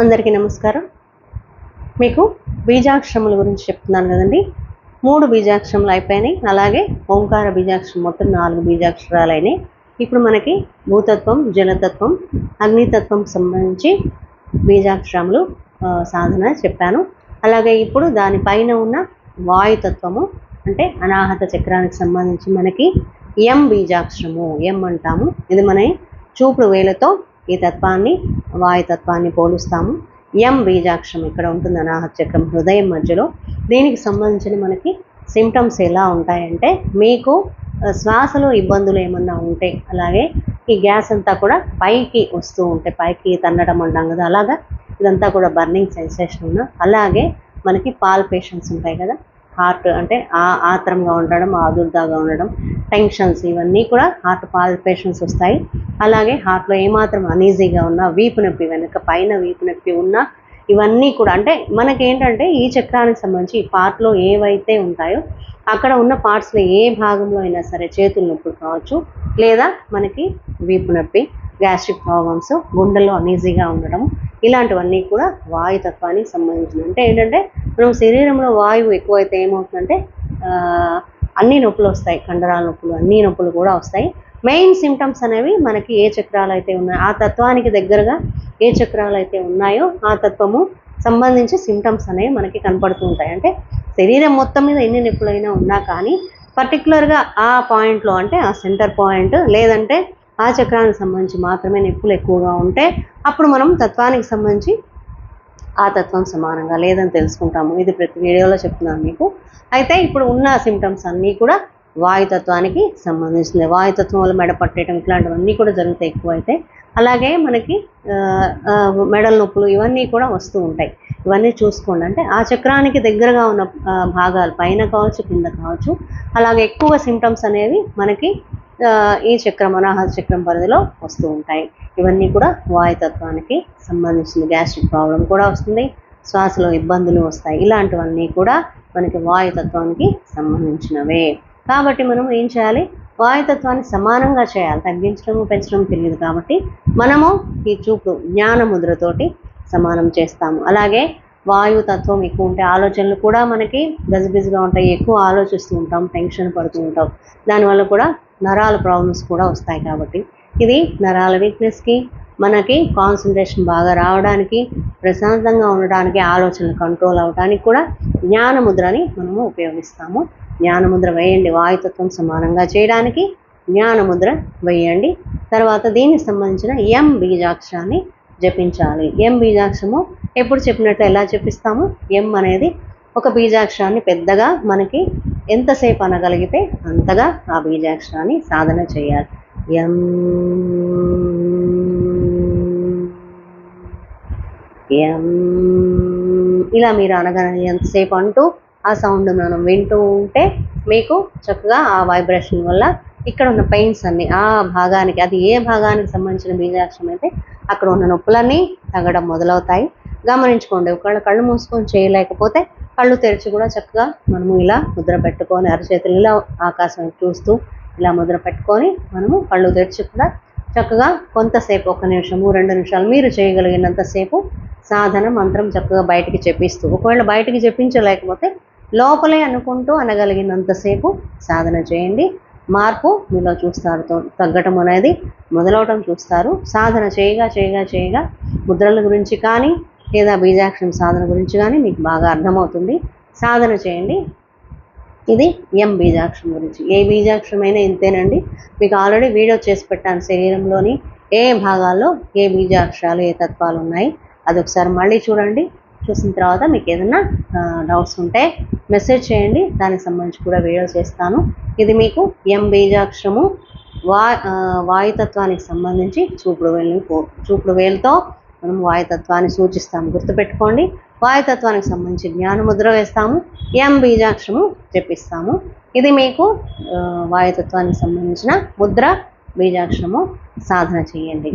అందరికీ నమస్కారం. మీకు బీజాక్షరముల గురించి చెప్తున్నాను కదండి. మూడు బీజాక్షరములు అయిపోయినాయి. అలాగే ఓంకార బీజాక్షరం మొత్తం నాలుగు బీజాక్షరాలు అయినాయి ఇప్పుడు మనకి భూతత్వం జలతత్వం అగ్నితత్వం సంబంధించి బీజాక్షరములు సాధన చెప్పాను. అలాగే ఇప్పుడు దానిపైన ఉన్న వాయుతత్వము అంటే అనాహత చక్రానికి సంబంధించి మనకి ఎం బీజాక్షరము ఎం అంటాము. ఇది మన చూపుడు వేలతో ఈ తత్వాన్ని వాయుతత్వాన్ని పోలుస్తాము. ఎం బీజాక్షరం ఇక్కడ ఉంటుంది అనాహత చక్రం హృదయం మధ్యలో. దీనికి సంబంధించిన మనకి సిమ్టమ్స్ ఎలా ఉంటాయంటే మీకు శ్వాసలో ఇబ్బందులు ఏమన్నా ఉంటే అలాగే ఈ గ్యాస్ అంతా కూడా పైకి వస్తూ ఉంటే పైకి తన్నడం అంటాం కదా అలాగా? ఇదంతా కూడా బర్నింగ్ సెన్సేషన్ ఉన్న అలాగే మనకి పాల్పేషన్స్ ఉంటాయి కదా హార్ట్ అంటే ఆ ఆత్రంగా ఉండడం ఆదుర్దాగా ఉండడం టెన్షన్స్ ఇవన్నీ కూడా హార్ట్ పాల్పేషన్స్ వస్తాయి. అలాగే హార్ట్లో ఏమాత్రం అనీజీగా ఉన్నా వీపు నొప్పి వెనుక పైన వీపు నొప్పి ఉన్నా ఇవన్నీ కూడా అంటే మనకి ఏంటంటే ఈ చక్రానికి సంబంధించి ఈ పార్ట్లో ఏవైతే ఉంటాయో అక్కడ ఉన్న పార్ట్స్లో ఏ భాగంలో అయినా సరే చేతుల నొప్పులు కావచ్చు లేదా మనకి వీపు నొప్పి గ్యాస్ట్రిక్ ప్రాబ్లమ్స్ గుండెల్లో అనీజీగా ఉండడం ఇలాంటివన్నీ కూడా వాయుతత్వానికి సంబంధించినవి. అంటే ఏంటంటే మనం శరీరంలో వాయువు ఎక్కువైతే ఏమవుతుందంటే అన్ని నొప్పులు వస్తాయి కండరాల నొప్పులు అన్ని నొప్పులు కూడా వస్తాయి. మెయిన్ సిమ్టమ్స్ అనేవి మనకి ఏ చక్రాలు అయితే ఉన్నాయో ఆ తత్వానికి దగ్గరగా ఏ చక్రాలు అయితే ఉన్నాయో ఆ తత్వము సంబంధించి సిమ్టమ్స్ అనేవి మనకి కనపడుతూ ఉంటాయి. అంటే శరీరం మొత్తం మీద ఎన్ని నొప్పులైనా ఉన్నా కానీ పర్టికులర్గా ఆ పాయింట్లో అంటే ఆ సెంటర్ పాయింట్ లేదంటే ఆ చక్రానికి సంబంధించి మాత్రమే నొప్పులు ఎక్కువగా ఉంటే అప్పుడు మనం తత్వానికి సంబంధించి ఆ తత్వం సమానంగా లేదని తెలుసుకుంటాము. ఇది ప్రతి వీడియోలో చెప్తున్నాను మీకు. అయితే ఇప్పుడు ఉన్న సిమ్టమ్స్ అన్నీ కూడా వాయుతత్వానికి సంబంధించింది వాయుతత్వం వల్ల మెడ పట్టేయడం ఇట్లాంటివన్నీ కూడా జరుగుతాయి ఎక్కువైతే. అలాగే మనకి మెడల నొప్పులు ఇవన్నీ కూడా వస్తూ ఉంటాయి. ఇవన్నీ చూసుకోండి. అంటే ఆ చక్రానికి దగ్గరగా ఉన్న భాగాలు పైన కావచ్చు కింద కావచ్చు అలాగే ఎక్కువ సిమ్టమ్స్ అనేవి మనకి ఈ చక్రం అనాహత చక్రం పరిధిలో వస్తూ ఉంటాయి. ఇవన్నీ కూడా వాయుతత్వానికి సంబంధించిన గ్యాస్ట్రిక్ ప్రాబ్లం కూడా వస్తుంది. శ్వాసలో ఇబ్బందులు వస్తాయి. ఇలాంటివన్నీ కూడా మనకి వాయుతత్వానికి సంబంధించినవే. కాబట్టి మనం ఏం చేయాలి? వాయుతత్వాన్ని సమానంగా చేయాలి. తగ్గించడం పెంచడం తెలియదు కాబట్టి మనము ఈ చూపు జ్ఞాన ముద్రతోటి సమానం చేస్తాము. అలాగే వాయుతత్వం ఎక్కువ ఉంటే ఆలోచనలు కూడా మనకి గజిబిజిగా ఉంటాయి. ఎక్కువ ఆలోచిస్తూ ఉంటాం టెన్షన్ పడుతూ ఉంటాం. దానివల్ల కూడా నరాల ప్రాబ్లమ్స్ కూడా వస్తాయి కాబట్టి ఇది నరాల వీక్నెస్కి మనకి కాన్సన్ట్రేషన్ బాగా రావడానికి ప్రశాంతంగా ఉండడానికి ఆలోచనలు కంట్రోల్ అవడానికి కూడా జ్ఞానముద్రని మనము ఉపయోగిస్తాము. జ్ఞానముద్ర వేయండి వాయుతత్వం సమానంగా చేయడానికి జ్ఞానముద్ర వేయండి. తర్వాత దీనికి సంబంధించిన ఎం బీజాక్షరాన్ని జపించాలి. ఎం బీజాక్షరము ఎప్పుడు చెప్పినట్లు ఎలా చెప్పిస్తాము? ఎం అనేది ఒక బీజాక్షరాన్ని పెద్దగా మనకి ఎంతసేపు అనగలిగితే అంతగా ఆ బీజాక్షరాన్ని సాధన చేయాలి. ఎం. ఎం. ఇలా మీరు అనగానే ఎంతసేపు అంటూ ఆ సౌండ్ మనం వింటూ ఉంటే మీకు చక్కగా ఆ వైబ్రేషన్ వల్ల ఇక్కడ ఉన్న పెయిన్స్ అన్ని ఆ భాగానికి అది ఏ భాగానికి సంబంధించిన బీజాక్షరం అయితే అక్కడ ఉన్న నొప్పులన్నీ తగ్గడం మొదలవుతాయి. గమనించుకోండి ఒకవేళ కళ్ళు మూసుకొని చేయలేకపోతే కళ్ళు తెరిచి కూడా చక్కగా మనము ఇలా ముద్ర పెట్టుకొని అరచేతులు ఇలా ఆకాశం చూస్తూ ఇలా ముద్ర పెట్టుకొని మనము కళ్ళు తెరిచి కూడా చక్కగా కొంతసేపు ఒక నిమిషము రెండు నిమిషాలు మీరు చేయగలిగినంతసేపు సాధన మంత్రం చక్కగా బయటికి చెప్పిస్తూ ఒకవేళ బయటికి చెప్పించలేకపోతే లోపలే అనుకుంటూ అనగలిగినంతసేపు సాధన చేయండి. మార్పు మీలో చూస్తారు తో- తగ్గటం అనేది మొదలవటం చూస్తారు. సాధన చేయగా చేయగా చేయగా ముద్రల గురించి కానీ లేదా బీజాక్షరం సాధన గురించి కానీ మీకు బాగా అర్థమవుతుంది. సాధన చేయండి. ఇది ఎం బీజాక్షరం గురించి. ఏ బీజాక్షరమైనా ఇంతేనండి. మీకు ఆల్రెడీ వీడియో చేసి పెట్టాను. శరీరంలోని ఏ భాగాల్లో ఏ బీజాక్షరాలు ఏ తత్వాలు ఉన్నాయి అది ఒకసారి మళ్ళీ చూడండి. చూసిన తర్వాత మీకు ఏదైనా డౌట్స్ ఉంటే మెసేజ్ చేయండి. దానికి సంబంధించి కూడా వీడియో చేస్తాను. ఇది మీకు ఎం బీజాక్షరము వా వాయుతత్వానికి సంబంధించి చూపుడు వేలు చూపుడు వేలుతో మనం వాయుతత్వాన్ని సూచిస్తాము. గుర్తుపెట్టుకోండి వాయుతత్వానికి సంబంధించి జ్ఞానముద్ర వేస్తాము ఎం బీజాక్షరము చెప్పిస్తాము ఇది మీకు వాయుతత్వానికి సంబంధించిన ముద్ర బీజాక్షరము సాధన చేయండి.